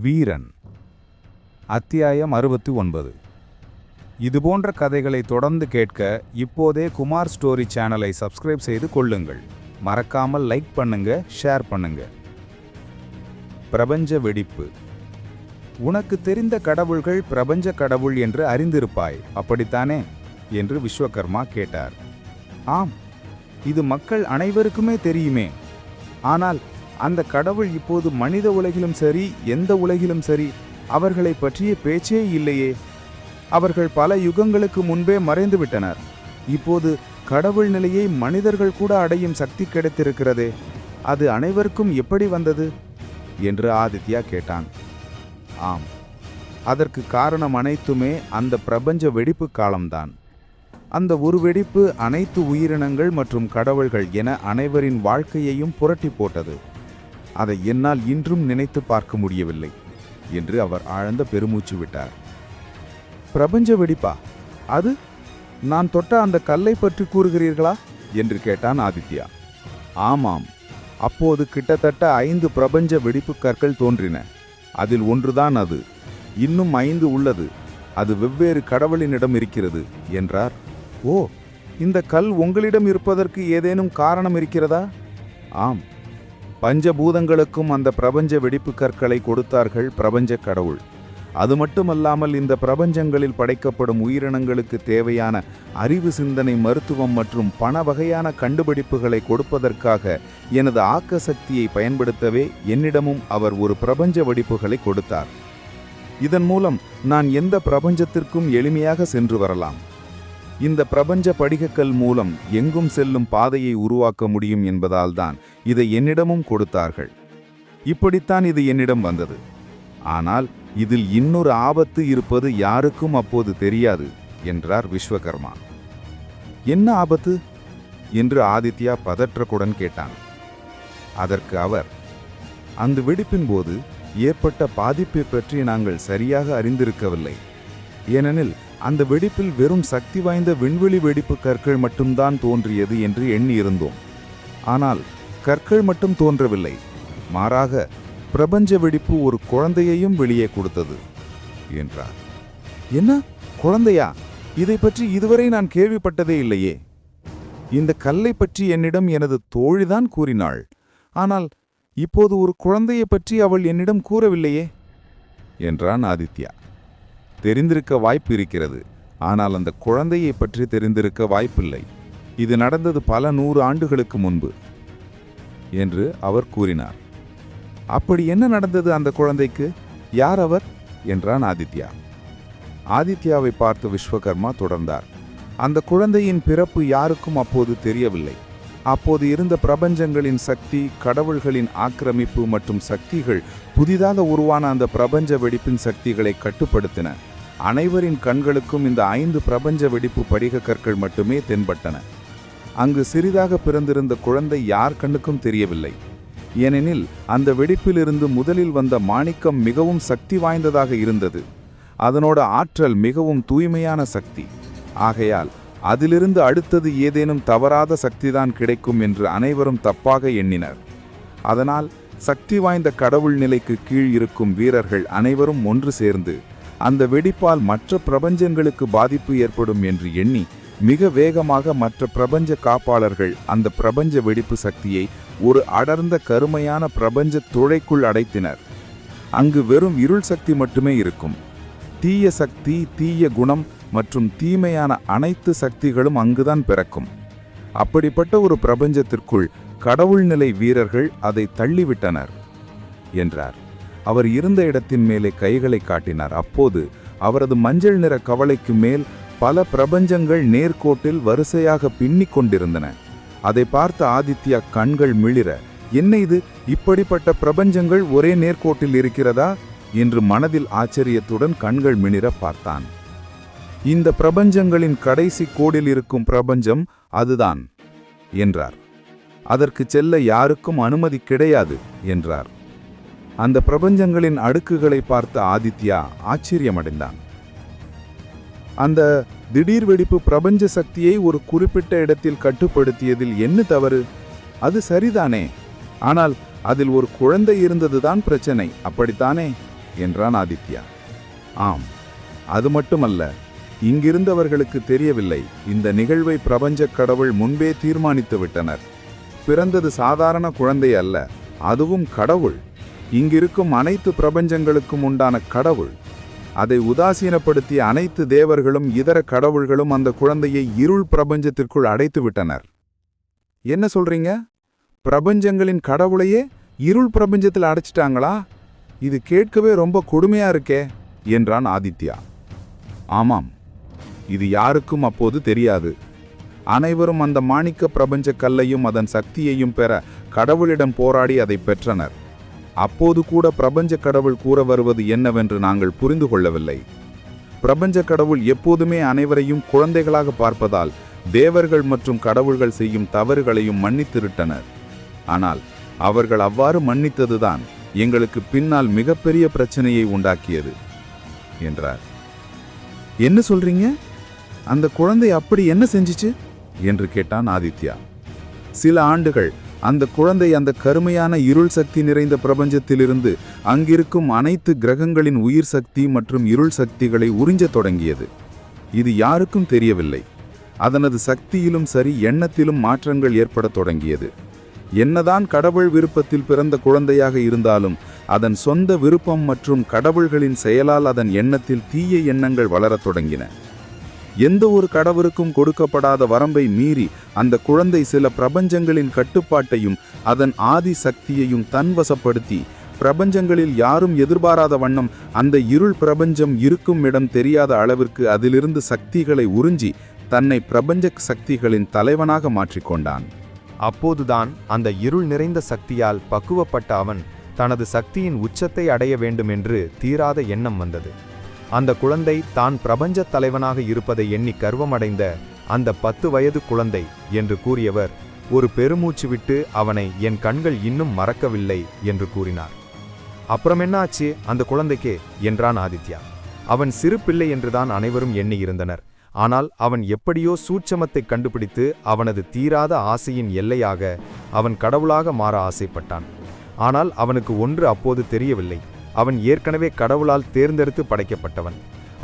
வீரன். அத்தியாயம் அறுபத்தி ஒன்பது. இதுபோன்ற கதைகளை தொடர்ந்து கேட்க இப்போதே குமார் ஸ்டோரி சேனலை சப்ஸ்கிரைப் செய்து கொள்ளுங்கள். மறக்காமல் லைக் பண்ணுங்க ஷேர் பண்ணுங்க. பிரபஞ்ச வெடிப்பு. உனக்கு தெரிந்த கடவுள்கள் பிரபஞ்ச கடவுள் என்று அறிந்திருப்பாய் அப்படித்தானே? என்று விஸ்வகர்மா கேட்டார். ஆம் இது மக்கள் அனைவருக்குமே தெரியுமே. ஆனால் அந்த கடவுள் இப்போது மனித உலகிலும் சரி எந்த உலகிலும் சரி அவர்களை பற்றிய பேச்சே இல்லையே. அவர்கள் பல யுகங்களுக்கு முன்பே மறைந்துவிட்டனர் இப்போது கடவுள் நிலையை மனிதர்கள் கூட அடையும் சக்தி கிடைத்திருக்கிறதே. அது அனைவருக்கும் எப்படி வந்தது? என்று ஆதித்யா கேட்டான். ஆம். அதற்கு காரணம் அனைத்துமே அந்த பிரபஞ்ச வெடிப்பு காலம்தான். அந்த ஒரு வெடிப்பு அனைத்து உயிரினங்கள் மற்றும் கடவுள்கள் என அனைவரின் வாழ்க்கையையும் புரட்டி போட்டது. அதை என்னால் இன்றும் நினைத்து பார்க்க முடியவில்லை என்று அவர் ஆழ்ந்த பெருமூச்சு விட்டார். பிரபஞ்ச வெடிப்பா? அது? நான் தொட்ட அந்த கல்லை பற்றி கூறுகிறீர்களா? என்று கேட்டான் ஆதித்யா. ஆமாம். அப்போது கிட்டத்தட்ட ஐந்து பிரபஞ்ச வெடிப்பு கற்கள் தோன்றின. அதில் ஒன்றுதான் அது. இன்னும் ஐந்து உள்ளது. அது வெவ்வேறு கடவுளினிடம் இருக்கிறது என்றார். ஓ இந்த கல் உங்களிடம் இருப்பதற்கு ஏதேனும் காரணம் இருக்கிறதா? ஆம். பஞ்சபூதங்களுக்கும் அந்த பிரபஞ்ச வெடிப்பு கற்களை கொடுத்தார்கள் பிரபஞ்ச கடவுள். அது மட்டுமல்லாமல் இந்த பிரபஞ்சங்களில் படைக்கப்படும் உயிரினங்களுக்கு தேவையான அறிவு சிந்தனை மருத்துவம் மற்றும் பண வகையான கண்டுபிடிப்புகளை கொடுப்பதற்காக எனது ஆக்க சக்தியை பயன்படுத்தவே என்னிடமும் அவர் ஒரு பிரபஞ்ச வெடிப்புகளை கொடுத்தார். இதன் மூலம் நான் எந்த பிரபஞ்சத்திற்கும் எளிமையாக சென்று வரலாம். இந்த பிரபஞ்ச படிகக்கல் மூலம் எங்கும் செல்லும் பாதையை உருவாக்க முடியும் என்பதால்தான் இதை என்னிடமும் கொடுத்தார்கள். இப்படித்தான் இது என்னிடம் வந்தது. ஆனால் இதில் இன்னொரு ஆபத்து இருப்பது யாருக்கும் அப்போது தெரியாது என்றார் விஸ்வகர்மா. என்ன ஆபத்து? என்று ஆதித்யா பதற்றக்குடன் கேட்டான். அதற்கு அவர் அந்த வெடிப்பின் போது ஏற்பட்ட பாதிப்பை பற்றி நாங்கள் சரியாக அறிந்திருக்கவில்லை. ஏனெனில் அந்த வெடிப்பில் வெறும் சக்தி வாய்ந்த விண்வெளி வெடிப்பு கற்கள் மட்டும்தான் தோன்றியது என்று எண்ணியிருந்தோம் ஆனால் கற்கள் மட்டும் தோன்றவில்லை. மாறாக பிரபஞ்ச வெடிப்பு ஒரு குழந்தையையும் வெளியே கொடுத்தது என்றார். என்ன? குழந்தையா? இதை பற்றி இதுவரை நான் கேள்விப்பட்டதே இல்லையே. இந்த கல்லை பற்றி என்னிடம் எனது தோழிதான் கூறினாள். ஆனால் இப்போது ஒரு குழந்தையை பற்றி அவள் என்னிடம் கூறவில்லையே என்றான் ஆதித்யா. தெரிந்திருக்க வாய்ப்பு இருக்கிறது. ஆனால் அந்த குழந்தையை பற்றி தெரிந்திருக்க வாய்ப்பில்லை. இது நடந்தது பல நூறு ஆண்டுகளுக்கு முன்பு என்று அவர் கூறினார். அப்படி என்ன நடந்தது அந்த குழந்தைக்கு? யார் அவர்? என்றான் ஆதித்யா. ஆதித்யாவை பார்த்து விஸ்வகர்மா தொடர்ந்தார். அந்த குழந்தையின் பிறப்பு யாருக்கும் அப்போது தெரியவில்லை. அப்போது இருந்த பிரபஞ்சங்களின் சக்தி கடவுள்களின் ஆக்கிரமிப்பு மற்றும் சக்திகள் புதிதாக உருவான அந்த பிரபஞ்ச வெடிப்பின் சக்திகளை கட்டுப்படுத்தின. அனைவரின் கண்களுக்கும் இந்த ஐந்து பிரபஞ்ச வெடிப்பு படிக கற்கள் மட்டுமே தென்பட்டன. அங்கு சிறிதாக பிறந்திருந்த குழந்தை யார் கண்ணுக்கும் தெரியவில்லை. ஏனெனில் அந்த வெடிப்பிலிருந்து முதலில் வந்த மாணிக்கம் மிகவும் சக்தி வாய்ந்ததாக இருந்தது. அதனோட ஆற்றல் மிகவும் தூய்மையான சக்தி. ஆகையால் அதிலிருந்து அடுத்தது ஏதேனும் தவறாத சக்திதான் கிடைக்கும் என்று அனைவரும் தப்பாக எண்ணினர். அதனால் சக்தி வாய்ந்த கடவுள் நிலைக்கு கீழ் இருக்கும் வீரர்கள் அனைவரும் ஒன்று சேர்ந்து அந்த வெடிப்பால் மற்ற பிரபஞ்சங்களுக்கு பாதிப்பு ஏற்படும் என்று எண்ணி மிக வேகமாக மற்ற பிரபஞ்ச காப்பாளர்கள் அந்த பிரபஞ்ச வெடிப்பு சக்தியை ஒரு அடர்ந்த கருமையான பிரபஞ்ச துளைக்குள் அடைத்தினர். அங்கு வெறும் இருள் சக்தி மட்டுமே இருக்கும். தீய சக்தி தீய குணம் மற்றும் தீமையான அனைத்து சக்திகளும் அங்குதான் பிறக்கும். அப்படிப்பட்ட ஒரு பிரபஞ்சத்திற்குள் கடவுள் நிலை வீரர்கள் அதை தள்ளிவிட்டனர் என்றார். அவர் இருந்த இடத்தின் மேலே கைகளை காட்டினார். அப்போது அவரது மஞ்சள் நிற கவலைக்கு மேல் பல பிரபஞ்சங்கள் நேர்கோட்டில் வரிசையாக பின்னிக் கொண்டிருந்தன. அதை பார்த்த ஆதித்யா கண்கள் மிளிர என்ன இது? இப்படிப்பட்ட பிரபஞ்சங்கள் ஒரே நேர்கோட்டில் இருக்கிறதா? என்று மனதில் ஆச்சரியத்துடன் கண்கள் மிளிர பார்த்தான். இந்த பிரபஞ்சங்களின் கடைசி கோடில் இருக்கும் பிரபஞ்சம் அதுதான் என்றார். அதற்கு செல்ல யாருக்கும் அனுமதி கிடையாது என்றார். அந்த பிரபஞ்சங்களின் அடுக்குகளை பார்த்த ஆதித்யா ஆச்சரியமடைந்தான். அந்த திடீர் வெடிப்பு பிரபஞ்ச சக்தியை ஒரு குறிப்பிட்ட இடத்தில் கட்டுப்படுத்தியதில் என்ன தவறு? அது சரிதானே ஆனால் அதில் ஒரு குழந்தை இருந்ததுதான் பிரச்சனை அப்படித்தானே என்றான் ஆதித்யா. ஆம் அது மட்டுமல்ல இங்கிருந்தவர்களுக்கு தெரியவில்லை. இந்த நிகழ்வை பிரபஞ்சக் கடவுள் முன்பே தீர்மானித்து விட்டனர். பிறந்தது சாதாரண குழந்தை அல்ல அதுவும் கடவுள். இங்கிருக்கும் அனைத்து பிரபஞ்சங்களுக்கும் உண்டான கடவுள். அதை உதாசீனப்படுத்திய அனைத்து தேவர்களும் இதர கடவுள்களும் அந்த குழந்தையை இருள் பிரபஞ்சத்திற்குள் அடைத்து விட்டனர். என்ன சொல்றீங்க? பிரபஞ்சங்களின் கடவுளையே இருள் பிரபஞ்சத்தில் அடைச்சிட்டாங்களா? இது கேட்கவே ரொம்ப கொடுமையா இருக்கே என்றான் ஆதித்யா. ஆமாம் இது யாருக்கும் அப்போது தெரியாது. அனைவரும் அந்த மாணிக்க பிரபஞ்ச கல்லையும் அதன் சக்தியையும் பெற கடவுளிடம் போராடி அதை பெற்றனர். அப்போது கூட பிரபஞ்ச கடவுள் கூற வருவது என்னவென்று நாங்கள் புரிந்து கொள்ளவில்லை. பிரபஞ்ச கடவுள் எப்போதுமே அனைவரையும் குழந்தைகளாக பார்ப்பதால் தேவர்கள் மற்றும் கடவுள்கள் செய்யும் தவறுகளையும் மன்னித்திருட்டனர் ஆனால் அவர்கள் அவ்வாறு மன்னித்ததுதான் எங்களுக்கு பின்னால் மிகப்பெரிய பிரச்சனையை உண்டாக்கியது என்றார். என்ன சொல்றீங்க? அந்த குழந்தை அப்படி என்ன செஞ்சுச்சு? என்று கேட்டான் ஆதித்யா. சில ஆண்டுகள் அந்த குழந்தை அந்த கருமையான இருள் சக்தி நிறைந்த பிரபஞ்சத்திலிருந்து அங்கிருக்கும் அனைத்து கிரகங்களின் உயிர் சக்தி மற்றும் இருள் சக்திகளை உறிஞ்சத் தொடங்கியது. இது யாருக்கும் தெரியவில்லை. அதனது சக்தியிலும் சரி எண்ணத்திலும் மாற்றங்கள் ஏற்படத் தொடங்கியது. என்னதான் கடவுள் விருப்பத்தில் பிறந்த குழந்தையாக இருந்தாலும் அதன் சொந்த விருப்பம் மற்றும் கடவுள்களின் செயலால் அதன் எண்ணத்தில் தீய எண்ணங்கள் வளரத் தொடங்கின. எந்த ஒரு கடவுளுக்கும் கொடுக்கப்படாத வரம்பை மீறி அந்த குழந்தை சில பிரபஞ்சங்களின் கட்டுப்பாட்டையும் அதன் ஆதி சக்தியையும் தன்வசப்படுத்தி பிரபஞ்சங்களில் யாரும் எதிர்பாராத வண்ணம் அந்த இருள் பிரபஞ்சம் இருக்கும் இடம் தெரியாத அளவிற்கு அதிலிருந்து சக்திகளை உறிஞ்சி தன்னை பிரபஞ்ச சக்திகளின் தலைவனாக மாற்றிக்கொண்டான். அப்போதுதான் அந்த இருள் நிறைந்த சக்தியால் பக்குவப்பட்ட அவன் தனது சக்தியின் உச்சத்தை அடைய வேண்டுமென்று தீராத எண்ணம் வந்தது. அந்த குழந்தை தான் பிரபஞ்சத் தலைவனாக இருப்பதை எண்ணி கர்வமடைந்த அந்த பத்து வயது குழந்தை என்று கூறியவர் ஒரு பெருமூச்சு விட்டு அவனை என் கண்கள் இன்னும் மறக்கவில்லை என்று கூறினார். அப்புறம் என்னாச்சு? அந்த குழந்தைக்கு என்றான் ஆதித்யா. அவன் சிறு பிள்ளை என்றுதான் அனைவரும் எண்ணியிருந்தனர் ஆனால் அவன் எப்படியோ சூட்சமத்தை கண்டுபிடித்து அவனது தீராத ஆசையின் எல்லையாக அவன் கடவுளாக மாற ஆசைப்பட்டான். ஆனால் அவனுக்கு ஒன்று அப்போது தெரியவில்லை. அவன் ஏற்கனவே கடவுளால் தேர்ந்தெடுத்து படைக்கப்பட்டவன்.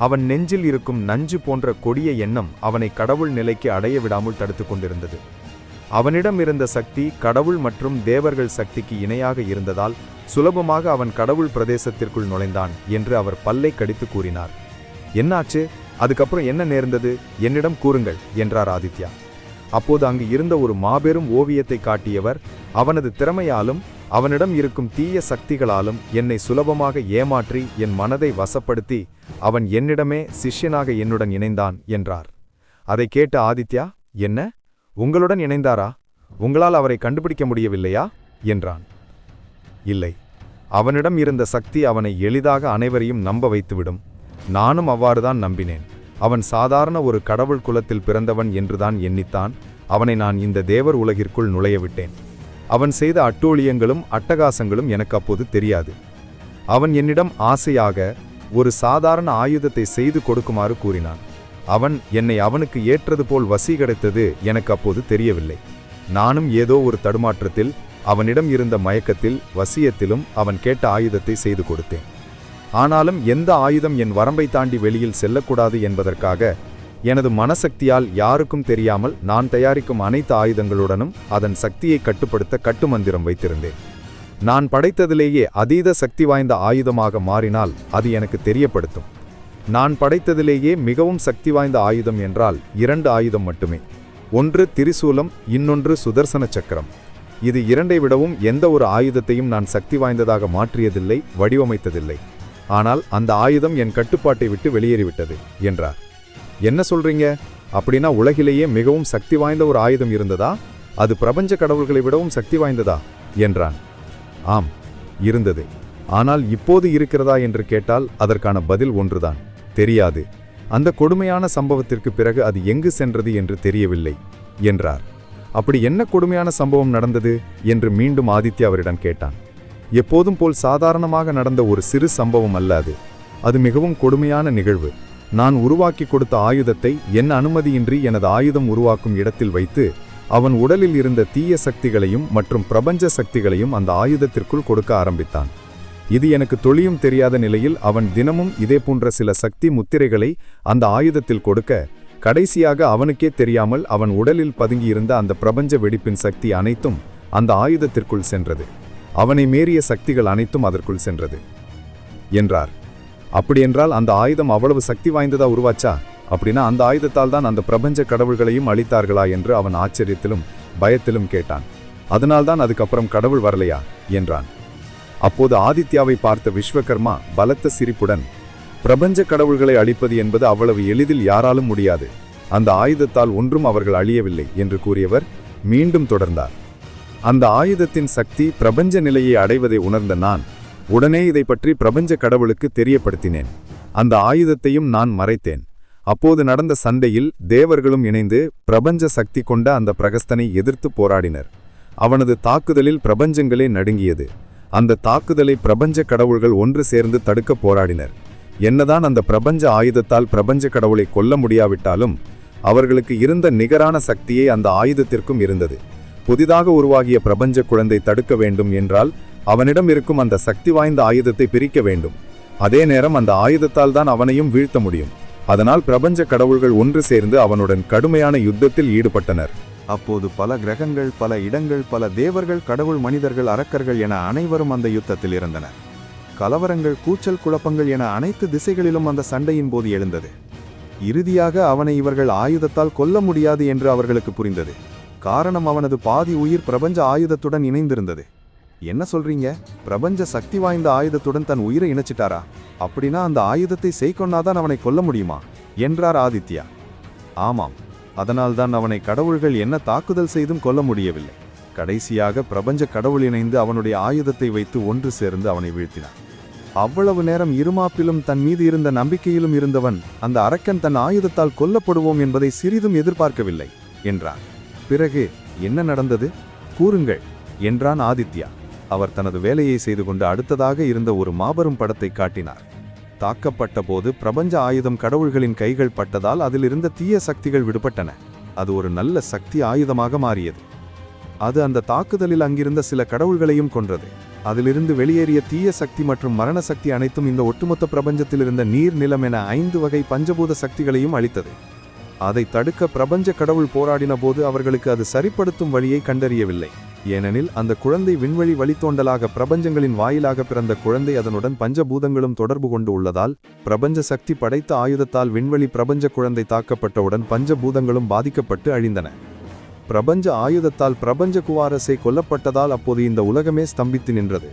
அவன் நெஞ்சில் இருக்கும் நஞ்சு போன்ற கொடிய எண்ணம் அவனை கடவுள் நிலைக்கு அடைய விடாமல் தடுத்து கொண்டிருந்தது. அவனிடம் இருந்த சக்தி கடவுள் மற்றும் தேவர்கள் சக்திக்கு இணையாக இருந்ததால் சுலபமாக அவன் கடவுள் பிரதேசத்திற்குள் நுழைந்தான் என்று அவர் பல்லை கடித்து கூறினார். என்னாச்சு? அதுக்கப்புறம் என்ன நேர்ந்தது? என்னிடம் கூறுங்கள் என்றார் ஆதித்யா. அப்போது அங்கு இருந்த ஒரு மாபெரும் ஓவியத்தை காட்டியவர் அவனது திறமையாலும் அவனிடம் இருக்கும் தீய சக்திகளாலும் என்னை சுலபமாக ஏமாற்றி என் மனதை வசப்படுத்தி அவன் என்னிடமே சிஷ்யனாக என்னுடன் இணைந்தான் என்றார். அதை கேட்ட ஆதித்யா என்ன? உங்களுடன் இணைந்தாரா? உங்களால் அவரை கண்டுபிடிக்க முடியவில்லையா? என்றான். இல்லை. அவனிடம் இருந்த சக்தி அவனை எளிதாக அனைவரையும் நம்ப வைத்துவிடும். நானும் அவ்வாறுதான் நம்பினேன். அவன் சாதாரண ஒரு கடவுள் குலத்தில் பிறந்தவன் என்றுதான் எண்ணித்தான். அவனை நான் இந்த தேவர் உலகிற்குள் நுழைய விட்டேன். அவன் செய்த அட்டூழியங்களும் அட்டகாசங்களும் எனக்கு அப்போது தெரியாது. அவன் என்னிடம் ஆசையாக ஒரு சாதாரண ஆயுதத்தை செய்து கொடுக்குமாறு கூறினான். அவன் என்னை அவனுக்கு ஏற்றது போல் வசி கிடைத்தது எனக்கு அப்போது தெரியவில்லை. நானும் ஏதோ ஒரு தடுமாற்றத்தில் அவனிடம் இருந்த மயக்கத்தில் வசியத்திலும் அவன் கேட்ட ஆயுதத்தை செய்து கொடுத்தேன். ஆனாலும் எந்த ஆயுதம் என் வரம்பை தாண்டி வெளியில் செல்லக்கூடாது என்பதற்காக எனது மனசக்தியால் யாருக்கும் தெரியாமல் நான் தயாரிக்கும் அனைத்து ஆயுதங்களுடனும் அதன் சக்தியை கட்டுப்படுத்த கட்டுமந்திரம் வைத்திருந்தேன். நான் படைத்ததிலேயே அதீத சக்தி வாய்ந்த ஆயுதமாக மாறினால் அது எனக்கு தெரியப்படுத்தும். நான் படைத்ததிலேயே மிகவும் சக்தி வாய்ந்த ஆயுதம் என்றால் இரண்டு ஆயுதம் மட்டுமே. ஒன்று திரிசூலம் இன்னொன்று சுதர்சன சக்கரம். இது இரண்டை விடவும் எந்த ஒரு ஆயுதத்தையும் நான் சக்தி வாய்ந்ததாக மாற்றியதில்லை வடிவமைத்ததில்லை. ஆனால் அந்த ஆயுதம் என் கட்டுப்பாட்டை விட்டு வெளியேறிவிட்டது என்றார். என்ன சொல்றீங்க? அப்படின்னா உலகிலேயே மிகவும் சக்தி வாய்ந்த ஒரு ஆயுதம் இருந்ததா? அது பிரபஞ்ச கடவுள்களை விடவும் சக்தி வாய்ந்ததா? என்றான். ஆம் இருந்தது. ஆனால் இப்போது இருக்கிறதா என்று கேட்டால் அதற்கான பதில் ஒன்றுதான். தெரியாது. அந்த கொடுமையான சம்பவத்திற்கு பிறகு அது எங்கு சென்றது என்று தெரியவில்லை என்றார். அப்படி என்ன கொடுமையான சம்பவம் நடந்தது? என்று மீண்டும் ஆதித்யா அவரிடம் கேட்டான். எப்போதும் போல் சாதாரணமாக நடந்த ஒரு சிறு சம்பவம் அல்ல அது. அது மிகவும் கொடுமையான நிகழ்வு. நான் உருவாக்கி கொடுத்த ஆயுதத்தை என் அனுமதியின்றி எனது ஆயுதம் உருவாக்கும் இடத்தில் வைத்து அவன் உடலில் இருந்த தீய சக்திகளையும் மற்றும் பிரபஞ்ச சக்திகளையும் அந்த ஆயுதத்திற்குள் கொடுக்க ஆரம்பித்தான். இது எனக்கு தொழியும் தெரியாத நிலையில் அவன் தினமும் இதே போன்ற சில சக்தி முத்திரைகளை அந்த ஆயுதத்தில் கொடுக்க கடைசியாக அவனுக்கே தெரியாமல் அவன் உடலில் பதுங்கியிருந்த அந்த பிரபஞ்ச வெடிப்பின் சக்தி அனைத்தும் அந்த ஆயுதத்திற்குள் சென்றது. அவனை மீறிய சக்திகள் அனைத்தும் அதற்குள் சென்றது என்றார். அப்படியென்றால் அந்த ஆயுதம் அவ்வளவு சக்தி வாய்ந்ததா உருவாச்சா? அப்படின்னா அந்த ஆயுதத்தால் தான் அந்த பிரபஞ்ச கடவுள்களையும் அழித்தார்களா என்று அவன் ஆச்சரியத்திலும் பயத்திலும் கேட்டான். அதனால்தான் அதுக்கப்புறம் கடவுள் வரலையா? என்றான். அப்போது ஆதித்யாவை பார்த்த விஸ்வகர்மா பலத்த சிரிப்புடன் பிரபஞ்ச கடவுள்களை அழிப்பது என்பது அவ்வளவு எளிதில் யாராலும் முடியாது. அந்த ஆயுதத்தால் ஒன்றும் அவர்கள் அழியவில்லை என்று கூறியவர் மீண்டும் தொடர்ந்தார். அந்த ஆயுதத்தின் சக்தி பிரபஞ்ச நிலையை அடைவதை உணர்ந்த நான் உடனே இதை பற்றி பிரபஞ்ச கடவுளுக்கு தெரியப்படுத்தினேன். அந்த ஆயுதத்தையும் நான் மறைத்தேன். அப்போது நடந்த சண்டையில் தேவர்களும் இணைந்து பிரபஞ்ச சக்தி கொண்ட அந்த பிரகஸ்தனை எதிர்த்து போராடினர். அவனது தாக்குதலில் பிரபஞ்சங்களே நடுங்கியது. அந்த தாக்குதலை பிரபஞ்ச கடவுள்கள் ஒன்று சேர்ந்து தடுக்க போராடினர். என்னதான் அந்த பிரபஞ்ச ஆயுதத்தால் பிரபஞ்ச கடவுளை கொல்ல முடியாவிட்டாலும் அவர்களுக்கு இருந்த நிகரான சக்தியே அந்த ஆயுதத்திற்கும் இருந்தது. புதிதாக உருவாகிய பிரபஞ்ச குழந்தை தடுக்க வேண்டும் என்றால் அவனிடம் இருக்கும் அந்த சக்தி வாய்ந்த ஆயுதத்தை பிரிக்க வேண்டும். அதே நேரம் அந்த ஆயுதத்தால் தான் அவனையும் வீழ்த்த முடியும். அதனால் பிரபஞ்ச கடவுள்கள் ஒன்று சேர்ந்து அவனுடன் கடுமையான யுத்தத்தில் ஈடுபட்டனர். அப்போது பல கிரகங்கள் பல இடங்கள் பல தேவர்கள் கடவுள் மனிதர்கள் அரக்கர்கள் என அனைவரும் அந்த யுத்தத்தில் இருந்தனர். கலவரங்கள் கூச்சல் குழப்பங்கள் என அனைத்து திசைகளிலும் அந்த சண்டையின் போது எழுந்தது. இறுதியாக அவனை இவர்கள் ஆயுதத்தால் கொல்ல முடியாது என்று அவர்களுக்கு புரிந்தது. காரணம் அவனது பாதி உயிர் பிரபஞ்ச ஆயுதத்துடன் இணைந்திருந்தது. என்ன சொல்றீங்க? பிரபஞ்ச சக்தி வாய்ந்த ஆயுதத்துடன் தன் உயிரை இணைச்சிட்டாரா? அப்படின்னா அந்த ஆயுதத்தை செய்கொன்னாதான் அவனை கொல்ல முடியுமா? என்றார் ஆதித்யா. ஆமாம். அதனால்தான் அவனை கடவுள்கள் என்ன தாக்குதல் செய்தும் கொல்ல முடியவில்லை. கடைசியாக பிரபஞ்ச கடவுள் இணைந்து அவனுடைய ஆயுதத்தை வைத்து ஒன்று சேர்ந்து அவனை வீழ்த்தினான். அவ்வளவு நேரம் இருமாப்பிலும் தன் மீது இருந்த நம்பிக்கையிலும் இருந்தவன் அந்த அரக்கன் தன் ஆயுதத்தால் கொல்லப்படுவோம் என்பதை சிறிதும் எதிர்பார்க்கவில்லை என்றான். பிறகு என்ன நடந்தது? கூறுங்கள் என்றான் ஆதித்யா. அவர் தனது வேலையை செய்து கொண்டு அடுத்ததாக இருந்த ஒரு மாபெரும் படத்தை காட்டினார். தாக்கப்பட்ட போது பிரபஞ்ச ஆயுதம் கடவுள்களின் கைகள் பட்டதால் அதிலிருந்த தீய சக்திகள் விடுபட்டன. அது ஒரு நல்ல சக்தி ஆயுதமாக மாறியது. அது அந்த தாக்குதலில் அங்கிருந்த சில கடவுள்களையும் கொன்றது. அதிலிருந்து வெளியேறிய தீய சக்தி மற்றும் மரண சக்தி அனைத்தும் இந்த ஒட்டுமொத்த பிரபஞ்சத்தில் இருந்த நீர் நிலம் என ஐந்து வகை பஞ்சபூத சக்திகளையும் அளித்தது. அதை தடுக்க பிரபஞ்ச கடவுள் போராடின போது அவர்களுக்கு அது சரிப்படுத்தும் வழியை கண்டறியவில்லை. ஏனெனில் அந்த குழந்தை விண்வெளி வழித்தோண்டலாக பிரபஞ்சங்களின் வாயிலாக பிறந்த குழந்தை அதனுடன் பஞ்சபூதங்களும் தொடர்பு கொண்டு உள்ளதால் பிரபஞ்ச சக்தி படைத்த ஆயுதத்தால் விண்வெளி பிரபஞ்ச குழந்தை தாக்கப்பட்டவுடன் பஞ்சபூதங்களும் பாதிக்கப்பட்டு அழிந்தன. பிரபஞ்ச ஆயுதத்தால் பிரபஞ்ச குவாரசை கொல்லப்பட்டதால் அப்போது இந்த உலகமே ஸ்தம்பித்து நின்றது.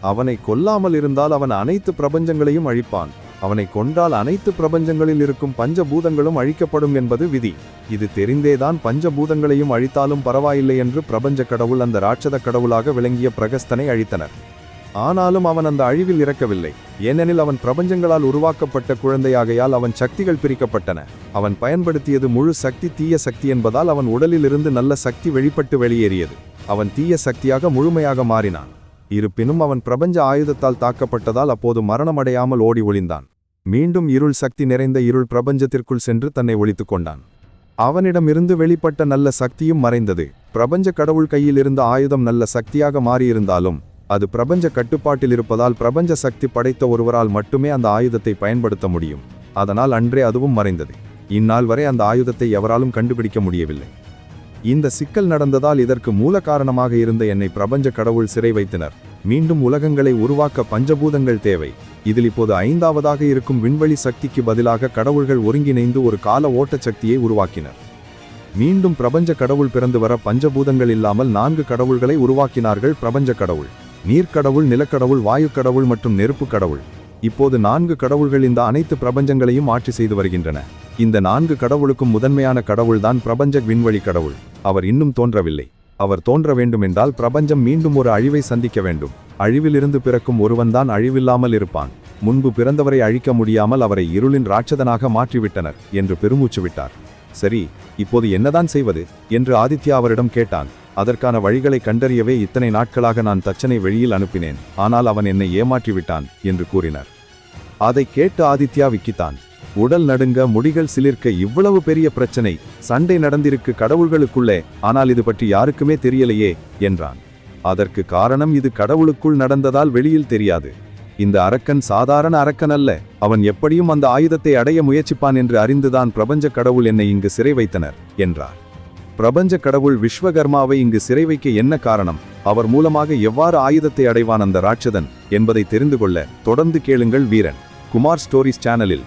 அவனை கொல்லாமல் இருந்தால் அவன் அனைத்து பிரபஞ்சங்களையும் அழிப்பான். அவனை கொண்டால் அனைத்து பிரபஞ்சங்களில் இருக்கும் பஞ்சபூதங்களும் அழிக்கப்படும் என்பது விதி. இது தெரிந்தேதான் பஞ்சபூதங்களையும் அழித்தாலும் பரவாயில்லை என்று பிரபஞ்ச கடவுள் அந்த ராட்சத கடவுளாக விளங்கிய பிரகஸ்தனை அழித்தனர். ஆனாலும் அவன் அந்த அழிவில் இறக்கவில்லை. ஏனெனில் அவன் பிரபஞ்சங்களால் உருவாக்கப்பட்ட குழந்தையாகையால் அவன் சக்திகள் பிரிக்கப்பட்டன. அவன் பயன்படுத்தியது முழு சக்தி தீய சக்தி என்பதால் அவன் உடலிலிருந்து நல்ல சக்தி வெளிப்பட்டு வெளியேறியது. அவன் தீய சக்தியாக முழுமையாக மாறினான். இருப்பினும் அவன் பிரபஞ்ச ஆயுதத்தால் தாக்கப்பட்டதால் அப்போது மரணமடையாமல் ஓடி ஒளிந்தான். மீண்டும் இருள் சக்தி நிறைந்த இருள் பிரபஞ்சத்திற்குள் சென்று தன்னை ஒழித்துக் கொண்டான். அவனிடமிருந்து வெளிப்பட்ட நல்ல சக்தியும் மறைந்தது. பிரபஞ்ச கடவுள் கையில் இருந்த ஆயுதம் நல்ல சக்தியாக மாறியிருந்தாலும் அது பிரபஞ்ச கட்டுப்பாட்டில் இருப்பதால் பிரபஞ்ச சக்தி படைத்த ஒருவரால் மட்டுமே அந்த ஆயுதத்தை பயன்படுத்த முடியும். அதனால் அன்றே அதுவும் மறைந்தது. இந்நாள் வரை அந்த ஆயுதத்தை எவராலும் கண்டுபிடிக்க முடியவில்லை. இந்த சிக்கல் நடந்ததால் இதற்கு மூல காரணமாக இருந்த என்னை பிரபஞ்ச கடவுள் சிறை வைத்தனர். மீண்டும் உலகங்களை உருவாக்க பஞ்சபூதங்கள் தேவை. இதில் இப்போது ஐந்தாவதாக இருக்கும் விண்வெளி சக்திக்கு பதிலாக கடவுள்கள் ஒருங்கிணைந்து ஒரு கால ஓட்டச் சக்தியை உருவாக்கினர். மீண்டும் பிரபஞ்ச கடவுள் பிறந்து வர பஞ்சபூதங்கள் இல்லாமல் நான்கு கடவுள்களை உருவாக்கினார்கள் பிரபஞ்ச கடவுள். நீர்க்கடவுள் நிலக்கடவுள் வாயு கடவுள் மற்றும் நெருப்பு கடவுள். இப்போது நான்கு கடவுள்கள் இந்த அனைத்து பிரபஞ்சங்களையும் ஆட்சி செய்து வருகின்றன. இந்த நான்கு கடவுளுக்கும் முதன்மையான கடவுள்தான் பிரபஞ்ச விண்வெளி கடவுள். அவர் இன்னும் தோன்றவில்லை. அவர் தோன்ற வேண்டுமென்றால் பிரபஞ்சம் மீண்டும் ஒரு அழிவை சந்திக்க வேண்டும். அழிவிலிருந்து பிறக்கும் ஒருவன்தான் அழிவில்லாமல் இருப்பான். முன்பு பிறந்தவரை அழிக்க முடியாமல் அவரை இருளின் ராட்சதனாக மாற்றிவிட்டனர் என்று பெருமூச்சு விட்டார். சரி இப்போது என்னதான் செய்வது? என்று ஆதித்யா அவரிடம் கேட்டான். அதற்கான வழிகளை கண்டறியவே இத்தனை நாட்களாக நான் தச்சனை வெளியில் அனுப்பினேன். ஆனால் அவன் என்னை ஏமாற்றி விட்டான் என்று கூறினார். அதை கேட்டு ஆதித்யா விக்கித்தான். உடல் நடுங்க முடிகள் சிலிர்க்க இவ்வளவு பெரிய பிரச்சனை. சண்டை நடந்திருக்கு கடவுள்களுக்குள்ளே. ஆனால் இது பற்றி யாருக்குமே தெரியலையே என்றான். அதற்கு காரணம் இது கடவுளுக்குள் நடந்ததால் வெளியில் தெரியாது. இந்த அரக்கன் சாதாரண அரக்கன் அல்ல. அவன் எப்படியும் அந்த ஆயுதத்தை அடைய முயற்சிப்பான் என்று அறிந்துதான் பிரபஞ்ச கடவுள் என்னை இங்கு சிறை வைத்தனர் என்றார். பிரபஞ்ச கடவுள் விஸ்வகர்மாவை இங்கு சிறை வைக்க என்ன காரணம்? அவர் மூலமாக எவ்வாறு ஆயுதத்தை அடைவான் அந்த ராட்சதன்? என்பதை தெரிந்து கொள்ள தொடர்ந்து கேளுங்கள் வீரன். குமார் ஸ்டோரிஸ் சேனலில்.